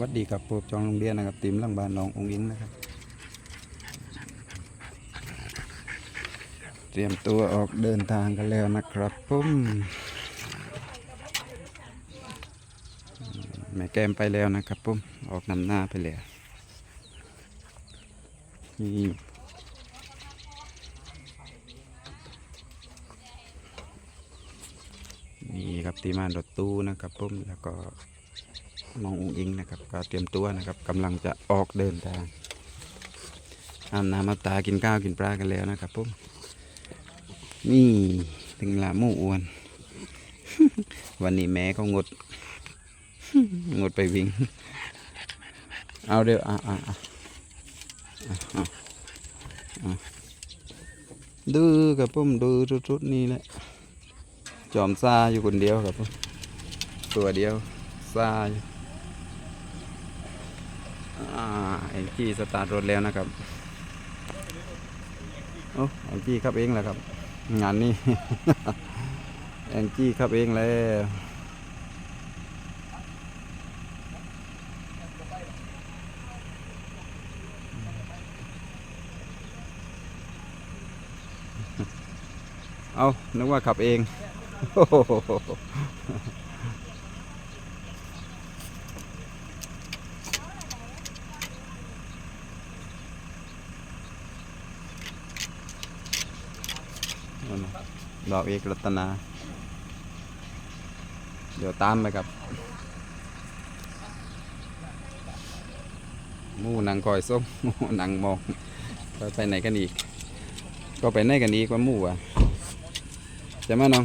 วัดดีครับพบจองโรงเรียนนะครับติมลังบานน้ององอิงนะครับ เตรียมตัวออกเดินทางกันแล้วนะครับผมแม่แก้มไปแล้วนะครับผมออกนำหน้าไปแล้วนี่นี่ครับตีมานรถตู้นะครับผมแล้วก็ น้ององค์อิงนะครับ ก็เตรียมตัวนะครับกำลังจะออกเดินทางอาบน้ำอาบตากินข้าวกินปลากันแล้วนะครับผมนี่ถึงละหมูอ้วน วันนี้แม่ก็งด งดไปวิ่ง เอาเดี๋ยวอะอะอะดื้อกับผมดื้อชุดๆนี่แหละจอมซาอยู่คนเดียวครับผมตัวเดียวซาอยู่อ่า ไอ้กี้สตาร์ทรถแล้วนะครับโอ้แองจี้ขับเองแหละครับ งานนี้ แองจี้ขับเองแล้วเอานึกว่าขับเอง โอ้โหนั่นน่ะ ดอกเอกรัตนา เดี๋ยวตามไปครับมู่นางคอยส้มมู่นางมองไปไปไหนกันอีก ก็ไปไหนกันอีกว่ามู่อะจะมาน้อง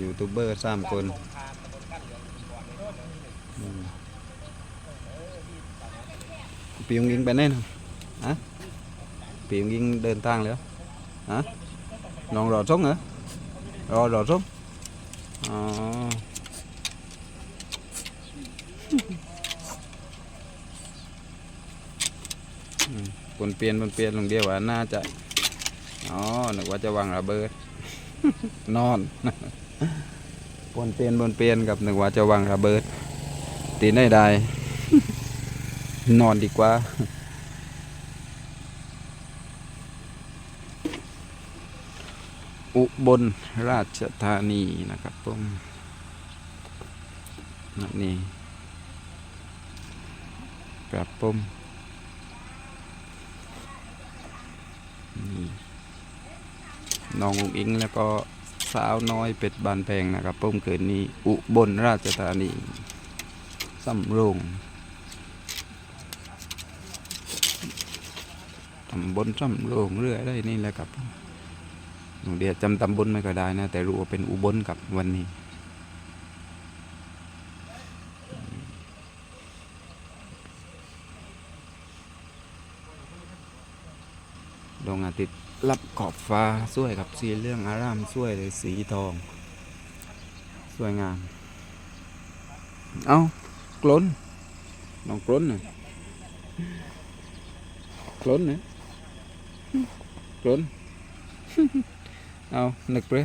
ยูทูบเบอร์สามคนอืม ปียงยิงไปไหนน้องฮะปียงยิงเดินทางแล้วฮะน้องรอส้งเหรอรอรอส้งอ๋อปนเปลี่ยนปนเปลี่ยนลงเดียวว่าน่าจะอ๋อนึกว่าจะวางระเบิด นอนปนเปลี่ยนปนเปลี่ยนกับนึกว่าจะวางระเบิดตีได้ได้ นอนดีกว่า อุบลราชธานีนะครับผมนั่นนี่ครับผมนี่น้องอุงอิงแล้วก็สาวน้อยเป็ดบานแพงนะครับผมเกิดนี้อุบลราชธานีสำโรงำบลสำโรงเรื่อยได้นี่แหละครับหนูเดียวจำตำบลไม่ก็ได้นะ แต่รู้ว่าเป็นอุบลกับวันนี้ดวงอาทิตย์รับขอบฟ้าสวยกับสีเรื่องอารามสวยเลยสีทอง สวยงาม เอากล้นน้องกล้นน่ะกล้นน่ะ กลนเอาหนึกเปรย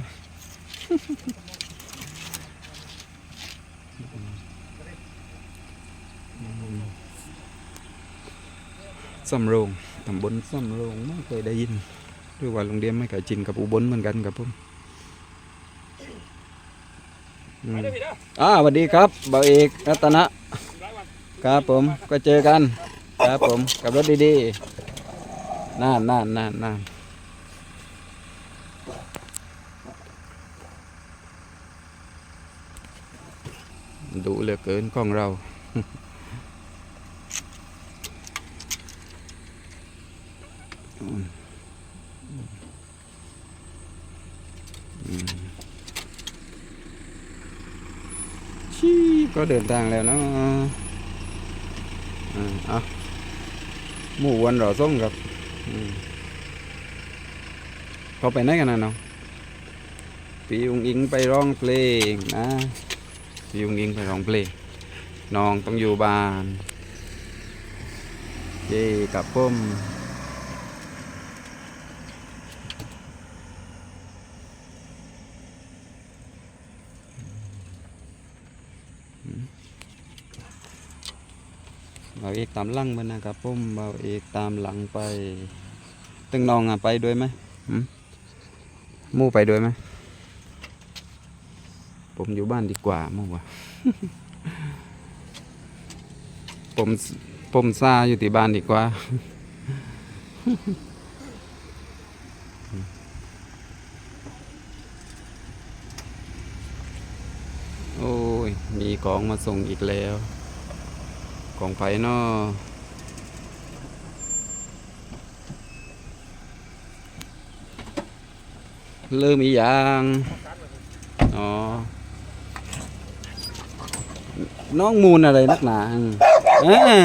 สำโรงตำบลสำโรงไม่เคยได้ยินหรือว่าโรงเรียนไม่เคยจินกับอุบลเหมือนกันครับผมอืมอ่าสวัสดีครับบ่าวเอกรัตนะครับผมก็เจอกัน ครับผมกับรถดีๆ น่านน่านน่านน่านดุเหลือเกินของเรา ชี้ก็เดินทางแล้วเนาะอ่าเอหมู่วันรอส่งครับ เขาไปไหนกันนะน้องพี่อุงอิงไปร้องเพลงนะพี่อุงอิงไปร้องเพลงน้องต้องอยู่บ้านเย่กับพุ่มเราเอกตามหลังมันนะครับพุ่มเราเอกตามหลังไป ตึงน้องอะไปด้วยไหมมู่ไปด้วยไหมผมอยู่บ้านดีกว่ามู่ว่ะผมผมซาอยู่ที่บ้านดีกว่า โอ้ย มีของมาส่งอีกแล้ว ของไผ่นอ เริ่มอีกอย่างอ๋อน้องมูลอะไรนักหนาเอ้ย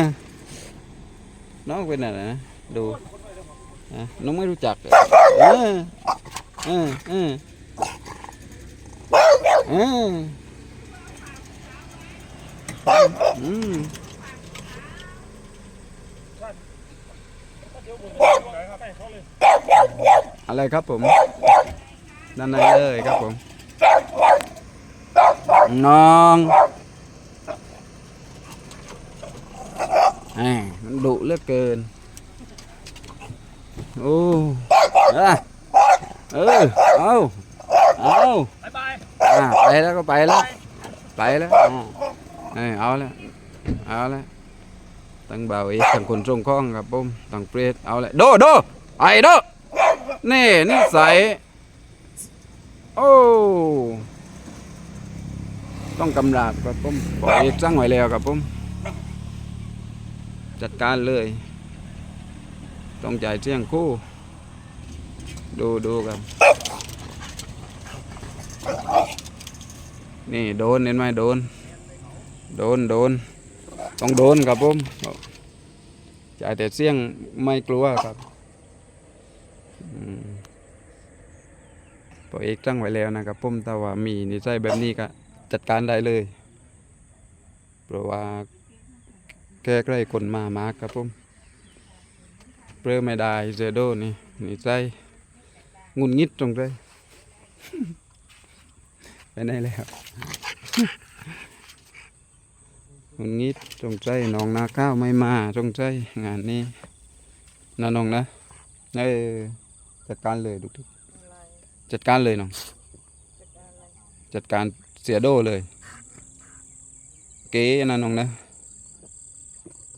น้องเป็นอะไรนะดูอะน้องไม่รู้จักเอเออเออเออเอออืมอะไรครับผม ด้านในเลยครับผมน้องแหมมันดุเหลือเกินโอ้อะเออเอาเอาบายบายอะไปแล้วก็ไปแล้วไปแล้วอะเออเอาแล้วเอาแล้วตั้งเบาอีกตั้งคนทรงข้องครับผมตั้งเปรตเอาแล้วโดโดไอ้โดนี่นิสัย โอ้ต้องกำราบครับผมปล่อยสั่งไว้แล้วครับผมจัดการเลย ต้องจ่ายเที่ยงคู่ ดูดูครับ นี่โดนเห็นไหมโดน โดนโดน ต้องโดนครับผมจ่ายแต่เสี่ยงไม่กลัวครับ อืม ปล่อยเอกตั้งไว้แล้วนะครับผมแต่ว่ามีนิสัยแบบนี้ก็จัดการได้เลย เพราะว่าแก้ใกล้คนมามากครับผมเปลือไม่ได้เจอโดนี่นี่ใจงุนงิดตรงใจไปไหนแล้วงุนงิดตรงใจน้องนาข้าวไม่มาตรงใจงานนี้นะน้องนะเออจัดการเลยทุกๆ จัดการเลยน้องจัดการเสียโดเลย เก๋นะน้องนะ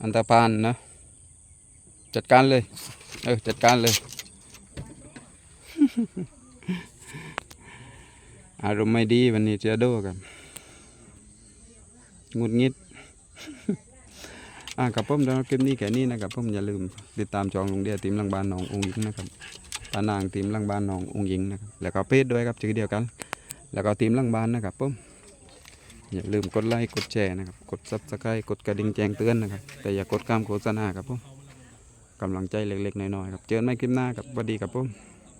อันตรพานนะ จัดการเลย เออ จัดการเลย อารมณ์ไม่ดีวันนี้เสียโดกันงุดงิดอ่ากับผมสำหรับคลิปนี้แค่นี้นะครับผมอย่าลืมติดตามจองลงเดียทีมลังบานหนององค์หญิงนะครับ ตานางทีมลังบ้านน้ององค์หญิงนะครับแล้วก็เพจด้วยครับชื่อเดียวกัน แล้วก็ทีมลังบ้านนะครับปุ๊บอย่าลืมกดไลค์กดแชร์นะครับกดซับสไครต์กดกระดิ่งแจ้งเตือนนะครับแต่อย่ากดข้ามโฆษณาครับผมกำลังใจเล็กๆน้อยๆครับเจอกันใหม่คลิปหน้าครับสวัสดีครับผม